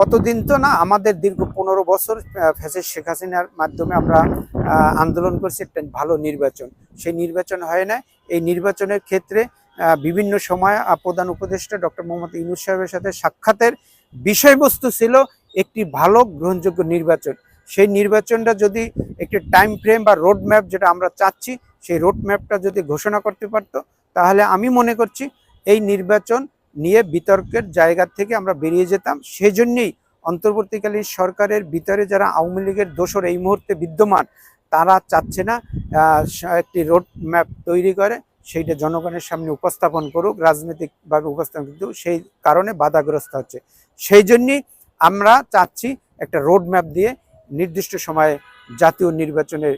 কতদিন তো না, আমাদের দীর্ঘ পনেরো বছর ফ্যাসিস শেখ হাসিনার মাধ্যমে আমরা আন্দোলন করছি একটা ভালো নির্বাচন। সেই নির্বাচন হয় না এই নির্বাচনের ক্ষেত্রে বিভিন্ন সময় প্রধান উপদেষ্টা ডক্টর মোহাম্মদ ইউনুস সাহেবের সাথে সাক্ষাতের বিষয়বস্তু ছিল একটি ভালো গ্রহণযোগ্য নির্বাচন। সেই নির্বাচনটা যদি একটি টাইম ফ্রেম বা রোড ম্যাপ যেটা আমরা চাচ্ছি, সেই রোড ম্যাপটা যদি ঘোষণা করতে পারতো, তাহলে আমি মনে করছি এই নির্বাচন নিয়ে বিতর্কের জায়গা থেকে আমরা বেরিয়ে যেতাম। সেজন্যই অন্তর্বর্তীকালীন সরকারের ভিতরে যারা আওয়ামী লীগের দোসর এই মুহূর্তে বিদ্যমান, তারা চাচ্ছে না একটি রোড ম্যাপ তৈরি করে, সেইটা জনগণের সামনে উপস্থাপন করুক, রাজনৈতিকভাবে উপস্থাপন কিন্তু সেই কারণে বাধাগ্রস্ত হচ্ছে। সেই জন্যই আমরা চাচ্ছি একটা রোড ম্যাপ দিয়ে নির্দিষ্ট সময়ে জাতীয় নির্বাচনের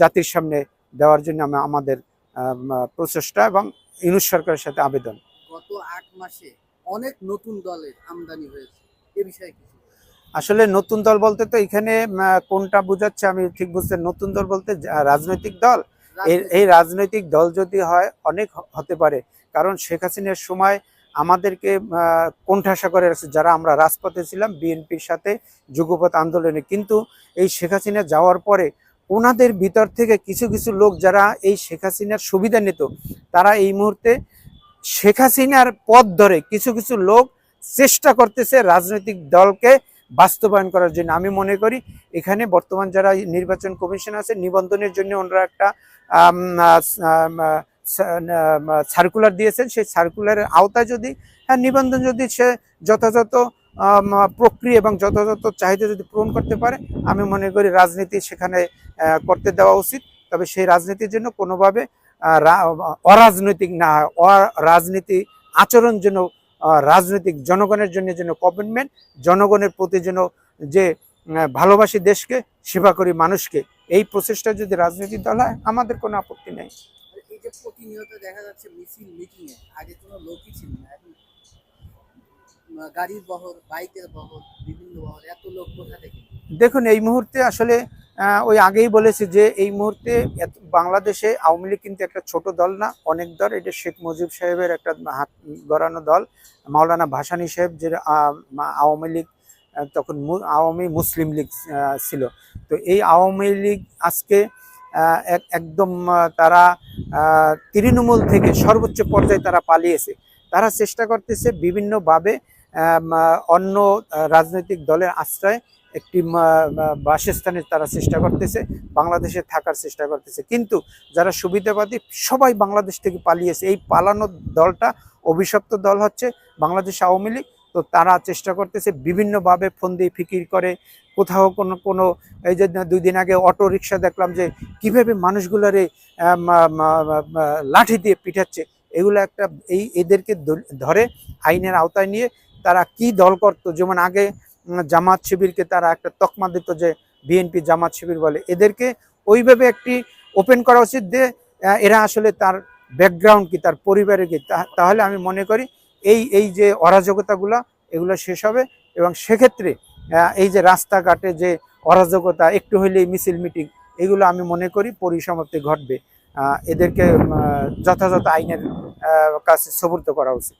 জাতির সামনে দেওয়ার জন্য আমাদের প্রচেষ্টা এবং ইউনুস সরকারের সাথে আবেদন। গত আট মাসে অনেক নতুন দলের আমদানি হয়েছে। এ বিষয়ে কিছু আসলে নতুন দল বলতে তো এখানে কোনটা বোঝাচ্ছে আমি ঠিক বুঝতে নতুন দল বলতে রাজনৈতিক দল। এই রাজনৈতিক- দল যদি হয় অনেক হতে পারে। কারণ শেখ হাসিনার সময় আমাদেরকে কোণঠাসা করে রাখছে যারা আমরা রাজপথে ছিলাম বিএনপির সাথে যুগপথ আন্দোলনে। কিন্তু এই শেখ হাসিনা যাওয়ার পরে ওনাদের ভিতর থেকে কিছু কিছু লোক যারা এই শেখ হাসিনার সুবিধা নিত তারা এই মুহূর্তে শেখ হাসিনার পথ ধরে কিছু কিছু লোক চেষ্টা করতেছে রাজনৈতিক দলকে বাস্তবায়ন করার জন্য। আমি মনে করি এখানে বর্তমান যারা নির্বাচন কমিশন আছে, নিবন্ধনের জন্য ওনারা একটা সার্কুলার দিয়েছেন। সেই সার্কুলারের আওতায় যদি হ্যাঁ নিবন্ধন যদি সে যথাযথ প্রক্রিয়া এবং যথাযথ চাহিদা যদি পূরণ করতে পারে, আমি মনে করি রাজনীতি সেখানে করতে দেওয়া উচিত। তবে সেই রাজনীতির জন্য কোনোভাবে অরাজনৈতিক না অরাজনীতি আচরণ যেন রাজনৈতিক জনগণের জন্য যেন কমিটমেন্ট জনগণের প্রতি যেন যে ভালোবাসি দেশকে সেবা করি মানুষকে এই প্রচেষ্টা যদি রাজনৈতিক দল হয় আমাদের কোনো আপত্তি নেই। এই যে প্রতিনিয়ত দেখা যাচ্ছে মিছিল মিটিং এ আগে কোনো লোকই ছিল না। এখন গাড়ির বহর বাইকের বহর বিভিন্ন বহর এত লোক কোথা থেকে? দেখুন এই মুহূর্তে আসলে ওই আগেই বলেছি যে এই মুহূর্তে বাংলাদেশে আওয়ামী লীগ কিন্তু একটা ছোট দল না, অনেক দল। এটা শেখ মুজিব সাহেবের একটা হাত গড়ানো দল, মাওলানা ভাসানী সাহেব যে আওয়ামী লীগ তখন আওয়ামী মুসলিম লীগ ছিল। তো এই আওয়ামী লীগ আজকে এক- একদম তারা তৃণমূল থেকে সর্বোচ্চ পর্যায়ে তারা পালিয়েছে। তারা চেষ্টা করতেছে বিভিন্নভাবে অন্য রাজনৈতিক দলের আশ্রয় একটি বাসস্থানের তারা চেষ্টা করতেছে, বাংলাদেশে থাকার চেষ্টা করতেছে। কিন্তু যারা সুবিধাবাদী, সবাই বাংলাদেশ থেকে পালিয়েছে। এই পালানো দলটা অভিশপ্ত দল হচ্ছে বাংলাদেশ আওয়ামী লীগ। তো তারা চেষ্টা করতেছে বিভিন্নভাবে ফোন দিয়ে ফিকির করে। কোথাও কোনো কোনো, এই যে দুই দিন আগে অটো রিক্সা দেখলাম যে কীভাবে মানুষগুলারে লাঠি দিয়ে পিঠাচ্ছে এগুলো একটা, এই এদেরকে ধরে, আইনের আওতায় নিয়ে তারা কি দল করতো? যেমন আগে জামাত শিবিরকে তারা একটা তকমা দিত যে বিএনপি জামাত শিবির বলে। এদেরকে ওইভাবে একটি ওপেন করা উচিত যে এরা আসলে তার ব্যাকগ্রাউন্ড কি, তার পরিবারের কি? তাহলে আমি মনে করি এই এই যে অরাজকতাগুলো, এগুলো শেষ হবে এবং সেক্ষেত্রে এই যে রাস্তাঘাটে যে অরাজকতা, একটু হইলেই মিছিল মিটিং, এগুলো আমি মনে করি পরিসমাপ্তি ঘটবে। এদেরকে যথাযথ আইনের কাছে সবুর্দ করা উচিত।